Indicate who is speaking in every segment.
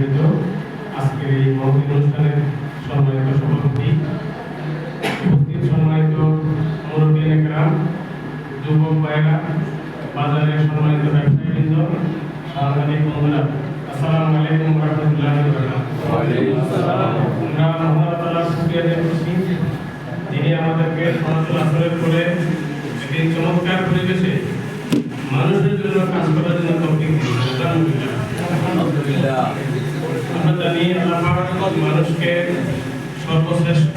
Speaker 1: আয়োজিত আজকের এই মহতি অনুষ্ঠানের সম্মানিত সভাপতি উপস্থিত সম্মানিত মুরব্বী একরাম যুবক ভাইরা বাজারের সম্মানিত ব্যবসায়ীবৃন্দ সাংবাদিক বন্ধুরা আসসালামু আলাইকুম রহমতুল্লাহ আমরা মহান তাআলার শুকরিয়া করছি। যিনি আমাদেরকে সনাতন আসরের করে একটি চমৎকার পরিবেশে মানুষের জন্য কাজ করার জন্য তৌফিক দিয়েছেন। আলহামদুলিল্লাহ। আমরা জানি আল্লাহ মানুষকে সর্বশ্রেষ্ঠ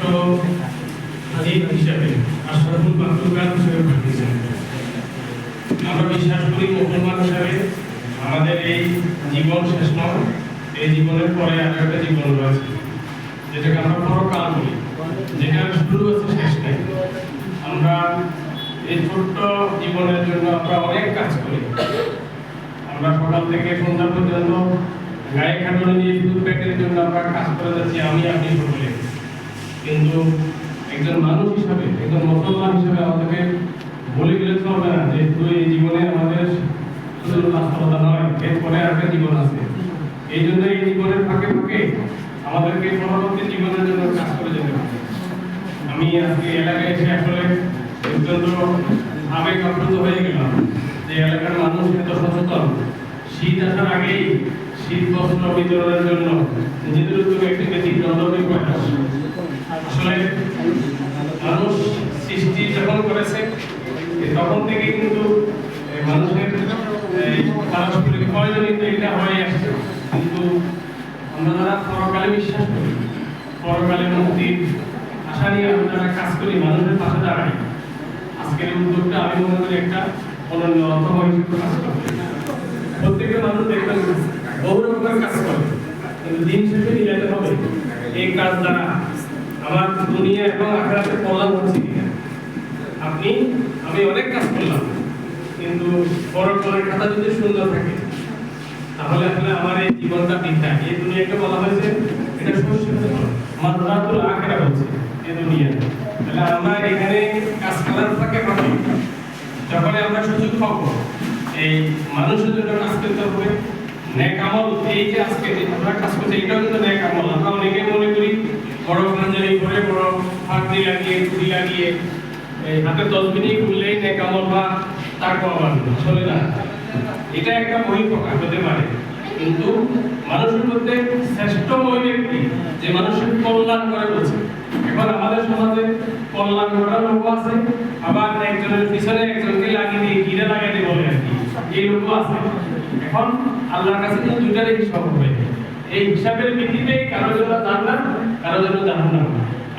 Speaker 1: জীব হিসেবে আশরাফুল মাখলুকাত হিসেবে পাঠিয়েছেন। আমরা বিশ্বাস করি মুসলমান হিসাবে আমাদের এই জীবন শেষ নয়, এই জীবনের পরে আর একটা জীবন রয়েছে, যেটাকে আমরা পরকাল বলি। যেটার শুরু আছে শেষ নেই। আমরা এই ছোট্ট জীবনের জন্য আমরা অনেক কাজ করি। আমরা সকাল থেকে সন্ধ্যা পর্যন্ত গায়ে খাটুনি নিয়ে শুধু পেটের জন্য আমরা কাজ করে যাচ্ছি, আমি আপনি সকলে কিন্তু একজন মানুষ হিসাবে, একজন মুসলমান হিসাবে আমাদেরকে বলে গেলে চলবে না, যে এই জীবনে আমাদের শুধু বাস্তবতা নয়, এরপরে একটা জীবন আছে। এই জন্য এই জীবনের ফাঁকে ফাঁকে আমাদেরকে পরবর্তী জীবনের জন্য কাজ করে যেতে হবে। আমি আজকে এলাকায় এসে আসলে অত্যন্ত আবেগ আপ্লুত হয়ে গেলাম যে এলাকার মানুষ এত সচেতন। শীত আসার আগেই শীত বস্ত্র বিতরণের জন্য নিজেদের উদ্যোগে একটি ব্যতিক্রমী প্রয়াস আসলে মানুষ সৃষ্টি যখন করেছে তখন থেকে কিন্তু মানুষের পারস্পরিক প্রয়োজনীয় এটা হয়ে আসছে। কিন্তু আমরা যারা পরকালে বিশ্বাস করি, পরকালে মুক্তির আশা নিয়ে আমরা যারা কাজ করি, মানুষের পাশে দাঁড়াই। আজকের উদ্যোগটা আমি মনে করি একটা অনন্য হিসেবে কাজ করবে। মানুষ দেখবেন বহু কাজ করে। কিন্তু দিন শেষে মিলাতে হবে। এই কাজ দ্বারা আমার দুনিয়া এবং আখেরাতে কল্যাণ হচ্ছে আপনি, আমি অনেক কাজ করলাম, কিন্তু পরকালের খাতা যদি সুন্দর থাকে, তাহলে আসলে আমার এই জীবনটা বৃথা। এই দুনিয়াকে বলা হয়েছে, এটা শস্য আমার রাতুল আখেরা হচ্ছে এই দুনিয়া। তাহলে আমরা এখানে কাজ করার ফাঁকে যখন আমরা সুযোগ পাবো, এই মানুষের জন্য কাজ করতে হবে ন্যাক আমল, এই যে আজকে যে আমরা কাজ করছি, এটাও কিন্তু ন্যাক আমল। আমরা অনেকে মনে করি, বড় পাঞ্জাবি করে বড় ফাঁকরি লাগিয়ে টুপি লাগিয়ে, এই হাতে তসবিনি খুললেই ন্যাক আমল বা তাকওয়া বাড়বে আসলে না। এটা একটা বহিঃপ্রকাশ হতে পারে। কিন্তু মানুষের মধ্যে শ্রেষ্ঠ ওই ব্যক্তি যে মানুষের কল্যাণ করে বলছে। এখন আমাদের সমাজে কল্যাণ করার লোক আছে, আবার একজনের পিছনে একজনকে লাগিয়ে দিয়ে ঘিরে লাগিয়ে দিয়ে বলে আর কি। এই লোক আছে। এখন আল্লাহর কাছে কিন্তু দুটারই হিসাব হবে এই হিসাবের ভিত্তিতে কারও জন্য জানলাম কারও জন্য জানলাম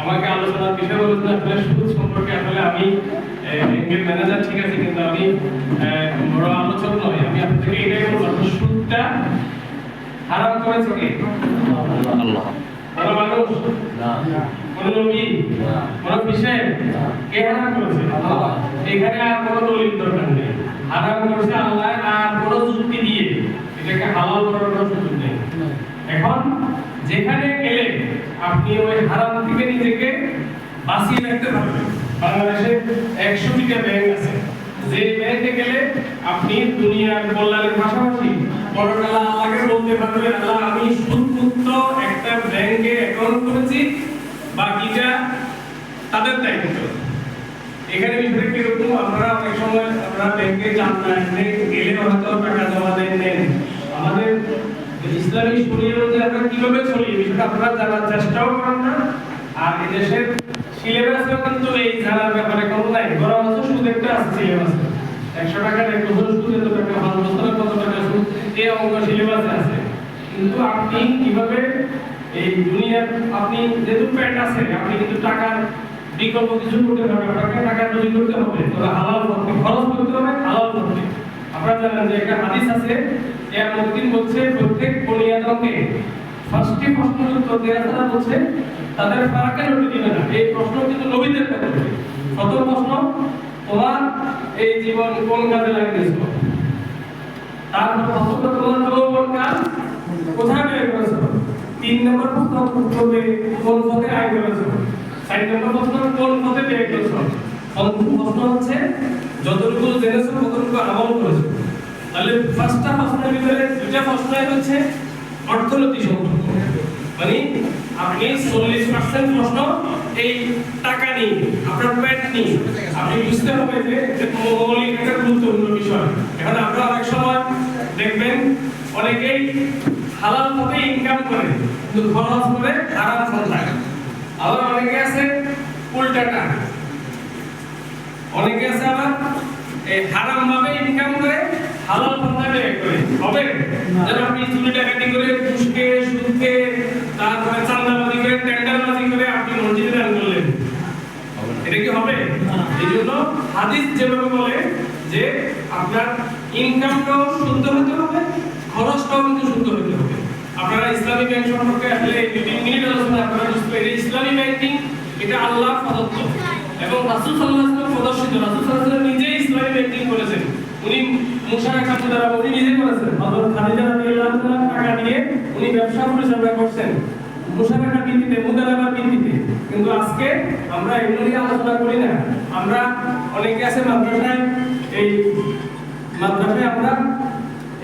Speaker 1: আমাকে আলোচনার বিষয় বলেছেন আসলে সুদ সম্পর্কে আসলে আমি ব্যাংকের ম্যানেজার ঠিক আছে কিন্তু আমি বড় আলোচক নয় আমি আপনাদেরকে এটাই বলব সুদটা হারাম করেছে কে?
Speaker 2: আল্লাহ।
Speaker 1: মানুষ? কোন নবী কোন বিষয়? কে হারাম করেছে? এখানে আর কোনো দলিল দরকার নেই। হারাম করেছে আল্লাহ আর কোনো যুক্তি দিয়ে এটাকে হালাল করার কোনো সুযোগ নেই। এখন যেখানে গেলে আপনি ওই হারাম থেকে নিজেকে বাঁচিয়ে রাখতে পারবেন। বাংলাদেশে একশোটিটা ব্যাংক আছে। যে ব্যাংকে গেলে আপনি দুনিয়ার কল্যাণের পাশাপাশি পরকালে আল্লাহকে বলতে পারবেন, আল্লাহ, আমি সুদমুক্ত একটা ব্যাংকে অ্যাকাউন্ট করেছি, বাকিটা তাদের দায়িত্ব। এখানে বিষয়টা কীরকম আপনারা অনেক সময় আপনারা ব্যাংকে যান না গেলে হয়তো টাকা জমা দেন আমাদের ইসলামী অনুযায়ী আমরা কীভাবে চলি বিষয়টা আপনারা জানার চেষ্টাও করেন না। আর এই দেশের সিলেবাসেও কিন্তু এই জানার ব্যাপারে কোনো নাই, বরং হচ্ছে সুদ একটা আছে সিলেবাস। একশো টাকার এক বছর সুদ এত টাকা পাঁচ বছরে কত টাকা সুদ এই অঙ্ক সিলেবাসে আছে। কিন্তু আপনি কীভাবে এই দুনিয়ার, আপনি যেহেতু প্যান্ট আছে, আপনি কিন্তু টাকার বিকল্প কিছু করতে হবে, আপনাকে টাকা তৈরি করতে হবে। তবে হালাল পথে খরচ করতে হবে, হালাল পথে। আপনারা জানেন যে একটা হাদিস আছে মধ্যদিন বলছে প্রত্যেক বনি আদমকে ফার্স্টে প্রশ্নের উত্তর দেওয়া তারা বলছে, তাদের ফারাকে রুটি দিবে না? এই প্রশ্ন কিন্তু নবীদের কাছে প্রথম প্রশ্ন, তোমার এই জীবন কোন কাজে লাগিয়েছিল? তারপর প্রশ্ন তোমার যৌবন কাজ? কোথায় ব্যয় করেছ তিন নম্বর প্রশ্ন করবে কোন পথে আয় করেছ চার নম্বর প্রশ্ন, কোন পথে ব্যয় করেছ প্রশ্ন হচ্ছে, যতটুকু জেনেছো, ততটুকু আমল তাহলে পাঁচটা প্রশ্নের ভিতরে দুটা প্রশ্নই হচ্ছে অর্থনৈতিক সম্পর্ক। মানে আপনি চল্লিশ পার্সেন্ট প্রশ্ন এই টাকা নিয়ে, আপনার পেট নিয়ে। আপনি বুঝতে হবে যে মৌলিক একটা গুরুত্বপূর্ণ বিষয়। এখন আপনারা অনেক সময় দেখবেন অনেকেই হালাল পথে ইনকাম করে, কিন্তু খরচ করে হারাম পন্থায় আবার অনেকে আছে উল্টাটা অনেকে আছে আবার এই হারাম ভাবে ইনকাম করে হালাল পন্থায় ব্যয় করে হবে? যেন আপনি চুরি ডাকাতি করে ঘুষকে সুদকে তারপরে চান্দাবাজি করে টেন্ডারবাজি করে আপনি মসজিদে দান করলেন। এটা কি হবে? এই জন্য হাদিস যেভাবে বলে যে আপনার ইনকামটাও শুদ্ধ হতে হবে খরচটাও কিন্তু শুদ্ধ হতে হবে। আপনারা ইসলামী ব্যাংক সম্পর্কে আসলে দুই মিনিট আলোচনা আপনারা বুঝতে পারেন ইসলামী ব্যাংকিং এটা আল্লাহর প্রদত্ত। এবং রাসূল ওয়াসাল্লাম প্রদর্শিত। রাসূল ওয়াসাল্লাম নিজেই ইসলামী ব্যাংকিং করেছেন। উনি মুশারা খাতুন দ্বারা উনি নিজেই করেছেন হযরত খাদিজা রাদিয়াল্লাহু তাআলা টাকা দিয়ে উনি ব্যবসা পরিচালনা করছেন। মুশারাকা ভিত্তিতে মুদারাবা ভিত্তিতে। কিন্তু আজকে আমরা এগুলো নিয়ে আলোচনা করি না। আমরা অনেকে আছে মাদ্রাসায়, এই মাদ্রাসায় আমরা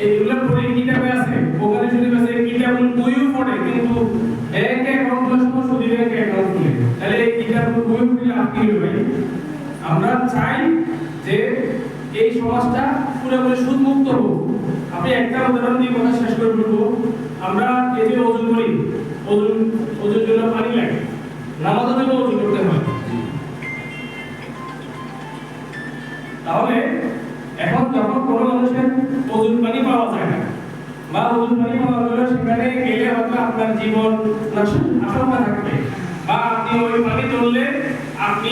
Speaker 1: এইগুলো পড়ে কিতাবে আছে। বোখারি শরীফ আছে কিতাব বইও পড়ে, কিন্তু অ্যাকাউন্ট খোলার সময় শুধু ব্যাংক অ্যাকাউন্ট খুলে তাহলে এই কিতাব বই খুলে আপনি ভাই আমরা চাই যে এই সমাজটা পুরোপুরি সুদ মুক্ত হোক। আমি একটা উদাহরণ দিয়ে কথা শেষ করে বলব। আমরা যে ওজন করি ওজন ওজন জন্য পানি লাগে। নামাজের জন্য ওজন করতে হয়। তাহলে এখন যখন কোনো মানুষের ওজন পানি পাওয়া যায় না বা ওজন পানি পাওয়া গেলে সেখানে গেলে হয়তো আপনার জীবন আশঙ্কা থাকবে। বা আপনি ওই পানি তুললে আপনি